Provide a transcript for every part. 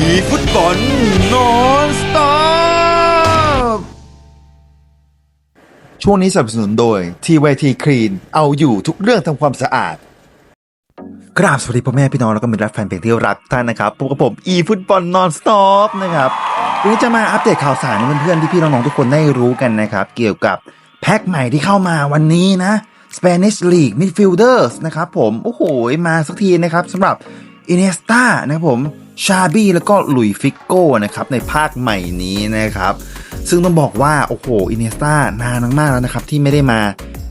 อีฟุตบอลนอนสต็อปช่วงนี้สนับสนุนโดย TYT Clean เอาอยู่ทุกเรื่องทำความสะอาด กราบสวัสดีพ่อแม่พี่น้องแล้วก็มิตรรักแฟนเพลงที่รักท่านนะครับพบกับผมอีฟุตบอลนอนสต็อปนะครับวันนี้จะมาอัปเดตข่าวสารให้เพื่อนๆที่พี่ๆน้องๆทุกคนได้รู้กันนะครับ เกี่ยวกับแพ็คใหม่ที่เข้ามาวันนี้นะ Spanish League Midfielders นะครับผม โอ้โห มาสักทีนะครับสำหรับอินเนสตานะครับผม ชาบี้แล้วก็ลุยฟิกโก้นะครับในภาคใหม่นี้นะครับ ซึ่งต้องบอกว่า โอ้โหอินเนสตานานมากแล้วนะครับ ที่ไม่ได้มา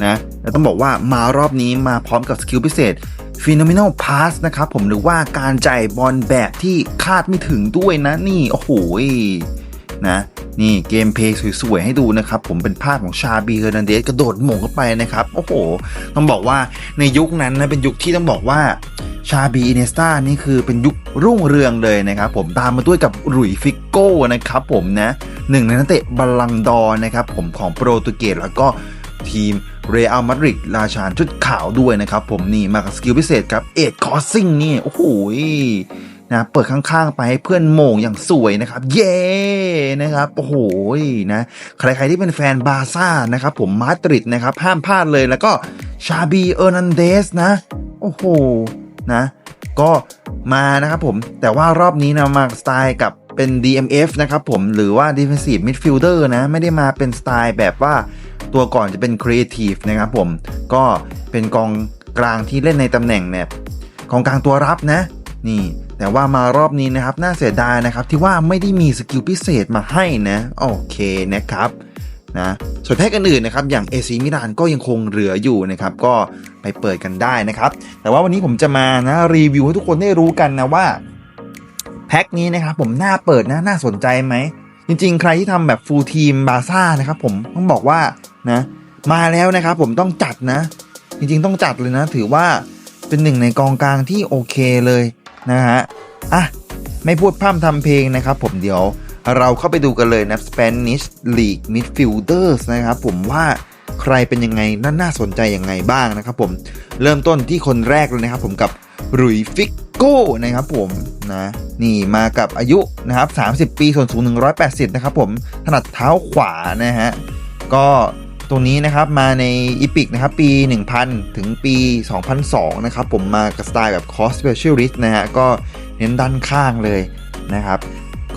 นะแล้วต้องบอกว่ามารอบนี้มาพร้อมกับสกิลพิเศษ Phenomenal Pass นะครับผมหรือว่าการจ่ายบอลแบบที่คาดไม่ถึงด้วยนะนี่โอ้โหนะนี่เกมเพย์สวยๆ ให้ดูนะครับ ผมเป็นภาพของชาบีเฮอร์นันเดสกระโดดหม่งเข้าไปนะครับ โอ้โห ต้องบอกว่าในยุคนั้นนะเป็นยุคที่ต้องบอกว่า ชาบีอินเนสตานี่คือเป็นยุครุ่งเรืองเลยนะครับผมตามมาด้วยกับหลุยฟิกโก้นะครับผมนะหนึ่งในนักเตะบอลลังดอร์นะครับผมของโปรตุเกสแล้วก็ทีมเรอัลมาดริดราชานชุดขาวด้วยนะครับผมนี่มากับสกิลพิเศษครับเอ็ดคอสซิ่งนี่โอ้โหนะเปิดข้างๆ ไปให้เพื่อนโมงอย่างสวยนะครับ เย้นะครับโอ้โหนะใครๆที่เป็นแฟนบาร์ซ่านะครับผมมาดริดนะครับห้ามพลาดเลยแล้วก็ชาบีเออร์นันเดสนะ โอ้โห นะก็มานะครับผมแต่ว่ารอบนี้นะมาสไตล์กับเป็น DMF นะครับผมหรือว่า Defensive Midfielder นะไม่ได้มาเป็นสไตล์แบบว่าตัวก่อนจะเป็น Creative นะครับผมก็เป็นกองกลางที่เล่นในตำแหน่งเนี่ยกองกลางตัวรับนะนี่แต่ว่ามารอบนี้นะครับน่าเสียดายนะครับที่ว่าไม่ได้มีสกิลพิเศษมาให้นะโอเคนะครับ นะส่วนแพ็กอื่นๆนะครับอย่างเอซีมิลานก็ยังคงเหลืออยู่นะครับก็ไปเปิดกันได้นะครับ แต่ว่าวันนี้ผมจะมานะรีวิวให้ทุกคนได้รู้กันนะว่าแพ็คนี้นะครับผมน่าเปิดนะน่าสนใจไหม จริงๆ ใครที่ทำแบบฟูลทีมบาซ่านะครับผมต้องบอกว่านะมาแล้วนะครับผมต้องจัดนะ จริงๆต้องจัดเลยนะ ถือว่าเป็นหนึ่งในกองกลางที่โอเคเลยนะฮะอะไม่พูดพร่ำทำเพลงนะครับผมเดี๋ยว เราเข้าไปดูกันเลยนะ Spanish League Midfielders นะครับผมว่าใครเป็นยังไงน่านาสนใจยังไงบ้างนะครับผมเริ่มต้นที่คนแรกเลยนะครับผมกับรุยฟิกโก้นะครับผมนะนี่มากับอายุนะครับ 30 ปีส่วนสูง 180 นะครับผมถนัดเท้าขวานะฮะก็ตรงนี้นะครับมาในอีพิกนะครับปี 1000 ถึงปี 2002 นะครับผมมากับสไตล์แบบ Cost Specialist นะฮะก็เน้นด้านข้างเลยนะครับ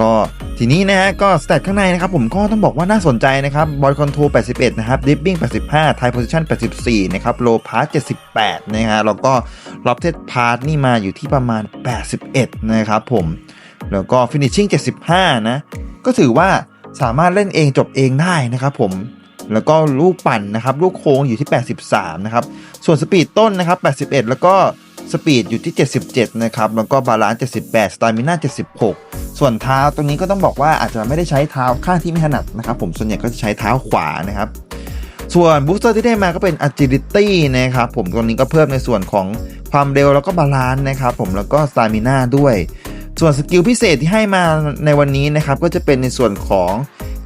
ก็ทีนี้นะฮะก็สเตตข้างในนะครับผมก็ต้องบอกว่าน่าสนใจนะครับบอลคอนโทรล81 นะครับดิฟบิ้ง85ไท p โพซิชัน84 นะครับโลพาร์78 นะฮะแล้วก็ล็อบเทสพาร์นี่มาอยู่ที่ประมาณ 81 นะครับผม แล้วก็ฟินิชชิ่ง75 นะ ก็ถือว่าสามารถเล่นเองจบเองได้นะครับผมแล้วก็ลูกปั่นนะครับ ลูกโค้งอยู่ที่ 83 นะครับ ส่วนสปีดต้นนะครับ 81 แล้วก็ สปีดอยู่ที่ 77 นะครับ แล้วก็บาลานซ์ 78 สตามิน่า 76 ส่วนเท้าตรงนี้ก็ต้องบอกว่าอาจจะไม่ได้ใช้เท้าข้างที่ไม่ถนัดนะครับ ผมส่วนใหญ่ก็จะใช้เท้าขวานะครับ ส่วนบูสเตอร์ที่ได้มาก็เป็น agility นะครับ ผมตรงนี้ก็เพิ่มในส่วนของความเร็วแล้วก็บาลานซ์นะครับ ผมแล้วก็สตามิน่าด้วย ส่วนสกิลพิเศษที่ให้มาในวันนี้นะครับ ก็จะเป็นในส่วนของ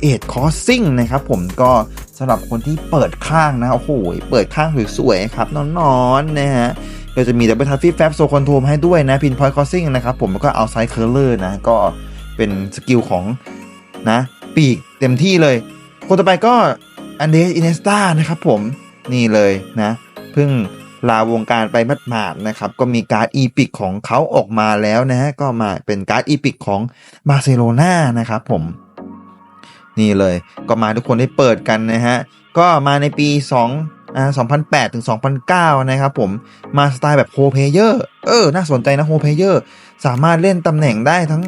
เอ็ดคอสซิ่งนะครับ ผมก็สำหรับคนที่เปิดข้างนะ โอ้โห เปิดข้างสวยๆครับนอนๆนะฮะ ก็จะมีดับเบิลทัฟฟี่แฟบโซคอนโทรให้ด้วยนะพินพอยต์คอสซิ่งนะครับผมแล้วก็เอาไซด์เคอร์เลอร์นะ ก็เป็นสกิลของนะปีกเต็มที่เลย คนต่อไปก็อันเดสอินเนสตานะครับผมนี่เลยนะเพิ่งลาวงการไปมัดหมาดนะครับ ก็มีการ์ดอีพิกของเขาออกมาแล้วนะฮะ ก็มาเป็นการ์ดอีพิกของบาร์เซโลนานะครับผม นี่เลยก็มาทุกคนได้เปิดกันนะฮะ ก็มาในปี 2 อ่า2008 ถึง 2009 นะครับผม มาสไตล์แบบโฮเพเยอร์ เออ น่าสนใจนะโฮเพเยอร์ สามารถเล่นตำแหน่งได้ทั้ง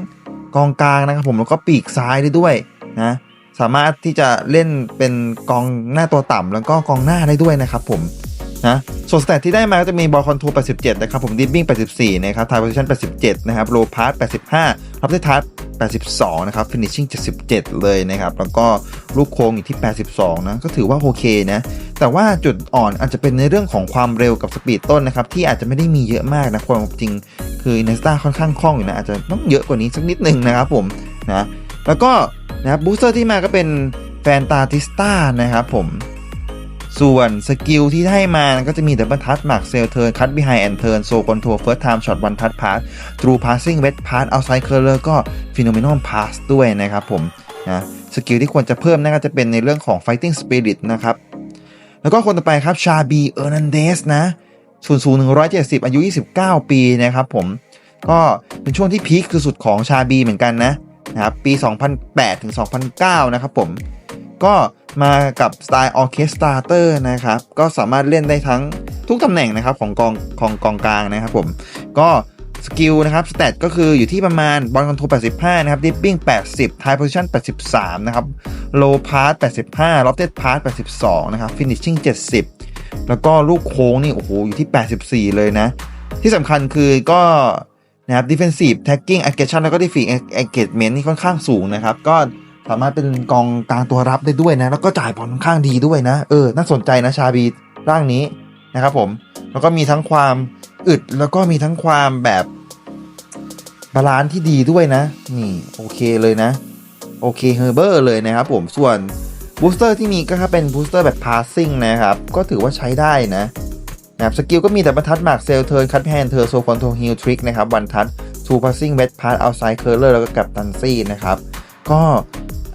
กองกลางนะครับผม แล้วก็ปีกซ้ายได้ด้วยนะ สามารถที่จะเล่นเป็นกองหน้าตัวต่ำแล้วก็กองหน้าได้ด้วยนะครับผม นะส่วนสเตตที่ได้มาก็จะมีบอลคอนโทรล87 นะครับ ผมดิฟบิ้ง84 นะครับไท p โพซิชัน87 นะครับโลพาร์85รับได้ทัช82 นะครับฟินิชชิ่ง77 เลยนะครับ แล้วก็ลูกโค้งอยู่ที่ 82 นะ ก็ถือว่าโอเคนะ แต่ว่าจุดอ่อนอาจจะเป็นในเรื่องของความเร็วกับสปีดต้นนะครับ ที่อาจจะไม่ได้มีเยอะมากนะความจริง คืออินเนสตาค่อนข้างคล่องอยู่นะ อาจจะต้องเยอะกว่านี้สักนิดนึงนะครับผมนะแล้วก็นะครับบูสเตอร์ที่มาก็เป็นแฟนตาติสตานะครับผม ส่วนสกิลที่ให้มาก็จะมีดับเบิลทัชหมักเซลเทิร์นคัตบิไฮแอนเทิร์นโซคอนโทรเฟิร์สไทม์ช็อตวันทัชพาสทรูพาสซิ่งเวทพาสเอาไซเคิลเลอร์ก็ฟิโนเมนอลพาสด้วยนะครับผมนะสกิลที่ควรจะเพิ่มนั่นก็จะเป็นในเรื่องของ Fighting Spirit นะครับ แล้วก็คนต่อไปครับชาบีเออร์นันเดสนะสูนสูง170อายุ 29 ปีนะครับผม ก็เป็นช่วงที่พีคสุดๆของชาบีเหมือนกันนะนะครับปี 2008 ถึง 2009 นะครับผม ก็ มากับสไตล์ออเคสตราเตอร์นะครับ ก็สามารถเล่นได้ทั้งทุกตำแหน่งนะครับของกองของกองกลางนะครับผม ก็สกิลนะครับสเตตก็คืออยู่ที่ประมาณบอลคอนโทรล85 นะครับดิปปิ้ง 80 ไทโพซิชัน83 นะครับโลพาร์ต85ล็อฟเต็ดพาร์ต82 นะครับฟินิชชิ่ง 70 แล้วก็ลูกโค้งนี่ โอ้โห อยู่ที่ 84 เลยนะ ที่สำคัญคือก็นะครับ defensive tagging aggression แล้วก็ defensive engagement นี่ค่อนข้างสูงนะครับ ก็ สามารถเป็นกองกลางตัวรับได้ด้วยนะ แล้วก็จ่ายบอลค่อนข้างดีด้วยนะ เออ น่าสนใจนะชาบีร่างนี้นะครับผม แล้วก็มีทั้งความอึด แล้วก็มีทั้งความแบบบาลานซ์ที่ดีด้วยนะ นี่โอเคเลยนะ โอเคเฮอร์เบอร์เลยนะครับผม ส่วนบูสเตอร์ที่มีก็ครับเป็นบูสเตอร์แบบ passing นะครับ ก็ถือว่าใช้ได้นะนะครับสกิลก็มีแต่บรรทัดหมากเซลเทิร์นคัตแฮนเทอร์โซคอนโทฮิลทริกนะครับวันทัดทูพาสซิ่งเวทพาร์ตเอาไซเคอร์เลอร์แล้วก็กับตันซี่นะครับ ก็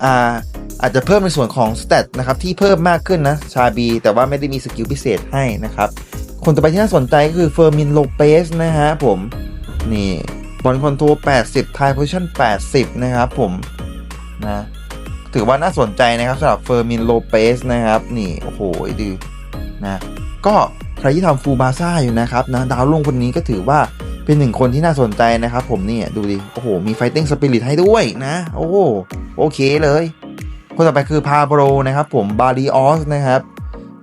อ่าอาจจะเพิ่มในส่วนของสเตตนะครับที่เพิ่มมากขึ้นนะชาบี แต่ว่าไม่ได้มีสกิลพิเศษให้นะครับ คนต่อไปที่น่าสนใจก็คือเฟอร์มินโลเปสนะฮะผม นี่บอลคอนโทรล80 ไทยโพชั่น 80 นะครับผมนะถือว่าน่าสนใจนะครับสำหรับเฟอร์มินโลเปสนะครับ นี่ โอ้โหดูนะก็ใครที่ทำฟูบาซ่าอยู่นะครับนะดาวลงคนนี้ก็ถือว่าเป็นหนึ่งคนที่น่าสนใจนะครับผมนี่ดูดิ โอ้โห มีไฟติ้งสปิริตให้ด้วยนะ โอ้ โอเคเลย คนต่อไปคือพาโบรนะครับผมบาริออสนะครับ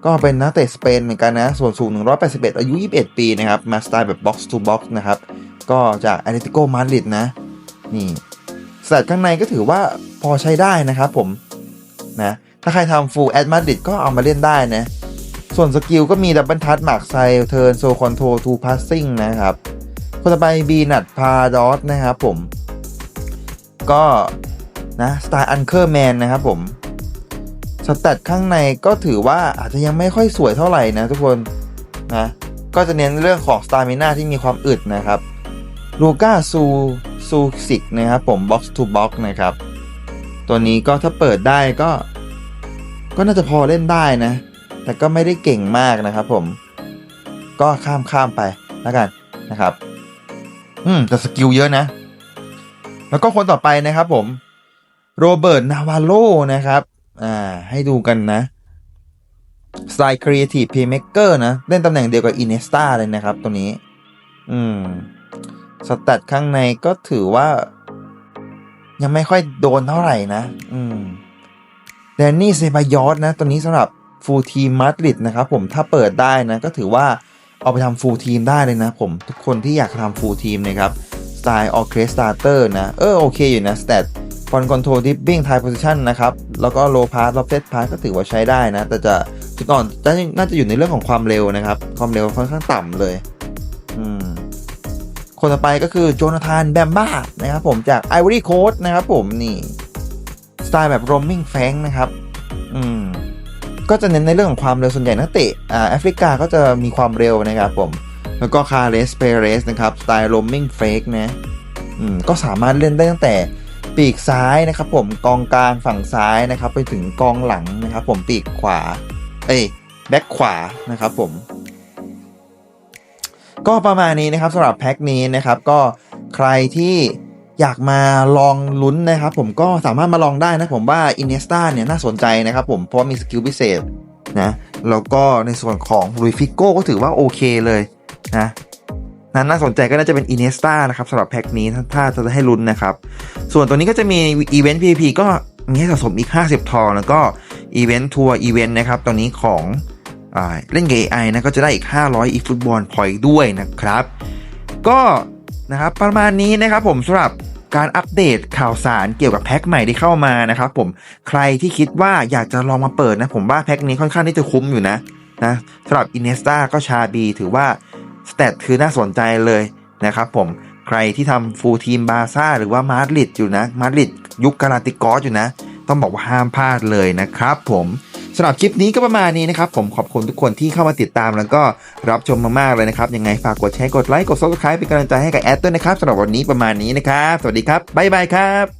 ก็เป็นนักเตะสเปนเหมือนกันนะ ส่วนสูง 181 อายุ 21 ปีนะครับ มาสไตล์แบบ box to box นะครับ ก็จากแอตเลติโกมาดริดนะ นี่สแตทข้างในก็ถือว่าพอใช้ได้นะครับผม นะ ถ้าใครทำ full at Madrid ก็เอามาเล่นได้นะ ส่วนสกิลก็มีดับเบิลทัชหมากไซเทิร์นโซคอนโทรทูพาสซิ่งนะครับ คนต่อไปบีนัดพาดอสนะครับผม ก็ นะสไตล์อันเคอร์แมนนะครับผมสแตทข้างในก็ถือว่าอาจจะยังไม่ค่อยสวยเท่าไหร่นะทุกคนนะก็จะเน้นเรื่องของสตามิน่าที่มีความอึดนะครับลูก้าซูซูซิกนะครับผมบ็อกซ์ทูบ็อกนะครับ ตัวนี้ก็ถ้าเปิดได้ก็ ก็น่าจะพอเล่นได้นะ แต่ก็ไม่ได้เก่งมากนะครับผม ก็ข้ามข้ามไปแล้วกันนะครับ อืมแต่สกิลเยอะนะ แล้วก็คนต่อไปนะครับผม โรเบิร์ตนาวาโลนะครับอ่าให้ดูกันนะสไตล์ครีเอทีฟเพย์เม k เกอร์นะ เล่นตำแหน่งเดียวกับอินเนสตาเลยนะครับ ตัวนี้ อืมสแตทข้างในก็ถือว่า ยังไม่ค่อยโดนเท่าไหร่นะ อืมแดนนี่เซบายอสนะ ตัวนี้สำหรับฟูลทีมมาดริดนะครับผมถ้าเปิดได้นะ ก็ถือว่าเอาไปทำฟูลทีมได้เลยนะผม ทุกคนที่อยากทำฟูลทีมนะครับ สไตล์ออเคสตาเตอร์นะ เออโอเคอยู่นะสแตท ฟอนคอนโทรลดิปปิ้งไทโพซิชันนะครับ แล้วก็โลพาร์ตล็อฟเฟสพาร์ก็ถือว่าใช้ได้นะ แต่จะจุดอ่อนน่าจะอยู่ในเรื่องของความเร็วนะครับ ความเร็วค่อนข้างต่ำเลย อืม คนต่อไปก็คือโจนาธานแบมบ้านะครับผมจากไอวอรี่โค s t นะครับผมนี่ สไตล์แบบโรมมิงแฟงนะครับ อืม ก็จะเน้นในเรื่องของความเร็วส่วนใหญ่นักเตะอ่าแอฟริกาก็จะมีความเร็วนะครับผม แล้วก็คาร์เรสเปเรสนะครับ สไตล์โรมมิงเฟกนะ อืม ก็สามารถเล่นได้ตั้งแต่ ปีกซ้ายนะครับผมกองกลางฝั่งซ้ายนะครับไปถึงกองหลังนะครับผมปีกขวา เอ้ยแบ็คขวานะครับผม ก็ประมาณนี้นะครับสำหรับแพ็คนี้นะครับก็ใครที่อยากมาลองลุ้นนะครับผมก็สามารถมาลองได้นะผมว่าอินเนสตาเนี่ยน่าสนใจนะครับผมเพราะมีสกิลพิเศษนะแล้วก็ในส่วนของลุยฟิโก้ก็ถือว่าโอเคเลยนะ นั้นน่าสนใจก็น่าจะเป็นอินเนสตานะครับสำหรับแพ็คนี้ถ้าจะให้ลุ้นนะครับ ส่วนตัวนี้ก็จะมีอีเวนต์ PVP ก็มีให้สะสมอีก 50 ทอง แล้วก็อีเวนต์ทัวร์อีเวนต์นะครับตัวนี้ของอเล่นเกม AI นะก็จะได้อีก 500 อีฟุตบอลพอยด้วยนะครับ ก็นะครับประมาณนี้นะครับผมสำหรับการอัปเดตข่าวสารเกี่ยวกับแพ็คใหม่ที่เข้ามานะครับผมใครที่คิดว่าอยากจะลองมาเปิดนะผมว่าแพ็คนี้ค่อนข้างที่จะคุ้มอยู่นะนะสำหรับอินเนสตาก็ชาบีถือว่า สเตตคือน่าสนใจเลยนะครับผมใครที่ทำฟูลทีมบาซ่าหรือว่ามาดริดอยู่นะมาดริดยุคกาลาติกอสอยู่นะ ต้องบอกว่าห้ามพลาดเลยนะครับผมสำหรับคลิปนี้ก็ประมาณนี้นะครับ ผมขอบคุณทุกคนที่เข้ามาติดตามแล้วก็รับชมมากๆเลยนะครับ ยังไงฝากกดแชร์กดไลค์กด subscribe เป็นกำลังใจให้กับแอดด้วยนะครับสำหรับวันนี้ประมาณนี้นะครับ สวัสดีครับบ๊ายบายครับ